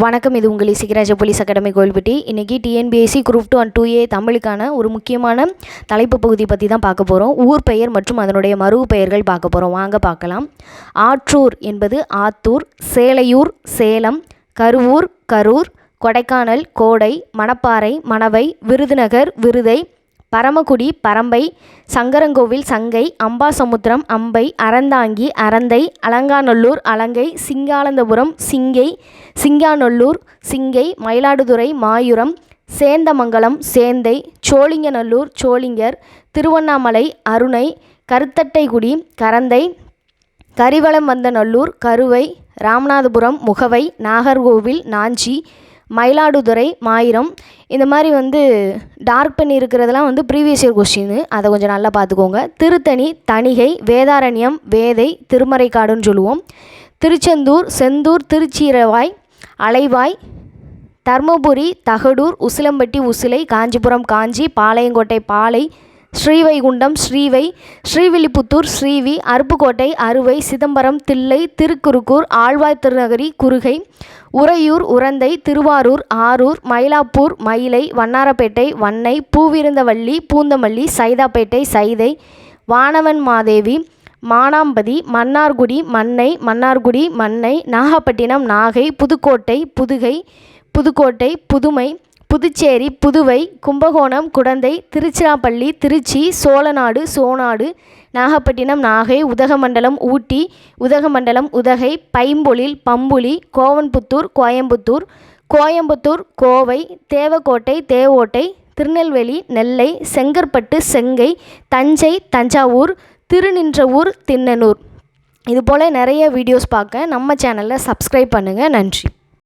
வணக்கம் இது உங்கள் இசிகராஜ போலீஸ் அகாடமி கோயில்பட்டி இன்றைக்கி TNPSC group two and two A தமிழுக்கான ஒரு முக்கியமான தலைப்பு பகுதி பற்றி தான் பார்க்க போகிறோம் ஊர் பெயர் மற்றும் அதனுடைய மறுவு பெயர்கள் பார்க்க போகிறோம் வாங்க பார்க்கலாம். ஆற்றூர் என்பது ஆத்தூர் சேலையூர் சேலம் கருவூர் கரூர் கொடைக்கானல் கோடை மணப்பாறை மணவை விருதுநகர் விருதை பரமக்குடி பரம்பை சங்கரங்கோவில் சங்கை அம்பாசமுத்திரம் அம்பை அறந்தாங்கி அறந்தை அலங்காநல்லூர் அலங்கை சிங்கானந்தபுரம் சிங்கை சிங்காநல்லூர் சிங்கை மயிலாடுதுறை மாயூரம் சேந்தமங்கலம் சேந்தை சோழிங்கநல்லூர் சோளிங்கர் திருவண்ணாமலை அருணை கருத்தட்டைக்குடி கரந்தை கரிவலம் வந்த நல்லூர் கருவை ராமநாதபுரம் முகவை நாகர்கோவில் நாஞ்சி மயிலாடுதுறை மாயிரம். இந்த மாதிரி வந்து டார்க் பண்ணி இருக்கிறதெல்லாம் வந்து ப்ரீவியஸ் இயர் கொஸ்டின் அதை கொஞ்சம் நல்லா பார்த்துக்கோங்க. திருத்தணி தணிகை வேதாரண்யம் வேதை திருமறைக்காடுன்னு சொல்லுவோம். திருச்செந்தூர் செந்தூர் திருச்சீரவாய் அலைவாய் தர்மபுரி தகடூர் உசிலம்பட்டி உசிலை காஞ்சிபுரம் காஞ்சி பாளையங்கோட்டை பாலை ஸ்ரீவைகுண்டம் ஸ்ரீவை ஸ்ரீவில்லிபுத்தூர் ஸ்ரீவி அருப்புக்கோட்டை அறுவை சிதம்பரம் தில்லை திருக்குறுக்கூர் ஆழ்வாய் திருநகரி குறுகை உறையூர் உரந்தை திருவாரூர் ஆரூர் மயிலாப்பூர் மயிலை வண்ணாரப்பேட்டை வன்னை பூவிருந்தவள்ளி பூந்தமல்லி சைதாப்பேட்டை சைதை வானவன் மாதேவி மானாம்பதி மன்னார்குடி மன்னை மன்னார்குடி மன்னை நாகப்பட்டினம் நாகை புதுக்கோட்டை புதுகை புதுக்கோட்டை புதுமை புதுச்சேரி புதுவை கும்பகோணம் குடந்தை திருச்சிராப்பள்ளி திருச்சி சோழநாடு சோனாடு நாகப்பட்டினம் நாகை உதகமண்டலம் ஊட்டி உதகமண்டலம் உதகை பைம்பொழில் பம்புலி கோவன்புத்தூர் கோயம்புத்தூர் கோயம்புத்தூர் கோவை தேவக்கோட்டை தேவோட்டை திருநெல்வேலி நெல்லை செங்கற்பட்டு செங்கை தஞ்சை தஞ்சாவூர் திருநின்றவூர் திண்ணனூர். இதுபோல் நிறைய வீடியோஸ் பார்க்க நம்ம சேனலில் சப்ஸ்கிரைப் பண்ணுங்கள் நன்றி.